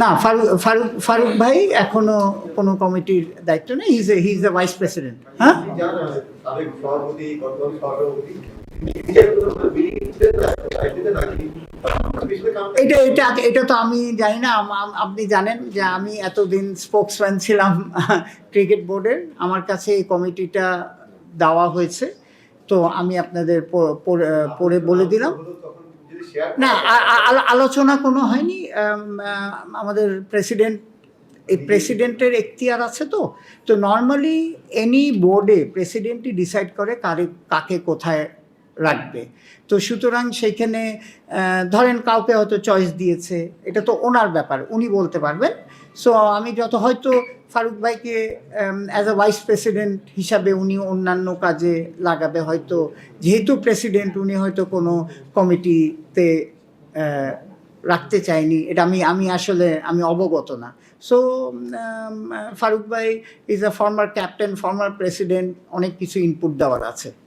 না, ফারুক ফারুক ফারুক ভাই এখনও কোনো কমিটির দায়িত্ব নেই। He's a he's a vice president হ্যাঁ? এটা এটা এটা তো আমি জানি না। আপনি জানেন যে আমি এতদিন স্পোক্সম্যান ছিলাম ক্রিকেট বোর্ডের আমার কাছে এই কমিটিটা দেওয়া হয়েছে। তো আমি আপনাদের পড়ে বলে দিলাম। না আলোচনা কোনো হয়নি আমাদের প্রেসিডেন্ট, এই প্রেসিডেন্টের এখতিয়ার আছে তো তো নর্মালি এনি বোর্ডে প্রেসিডেন্টই ডিসাইড করে কারে, কাকে কোথায় রাখবে। তো সুতরাং সেইখানে ধরেন কাউকে হয়তো চয়েস দিয়েছে, এটা তো ওনার ব্যাপার, উনি বলতে পারবেন। সো আমি যত, হয়তো ফারুক ভাইকে অ্যাজ আ ভাইস প্রেসিডেন্ট হিসাবে উনি অন্যান্য কাজে লাগাবে, হয়তো যেহেতু প্রেসিডেন্ট উনি হয়তো কোনো কমিটিতে রাখতে চাইনি এটা আমি আমি আসলে, আমি অবগত না। সো ফারুক ভাই is a former captain former president অনেক কিছু ইনপুট দেওয়ার আছে।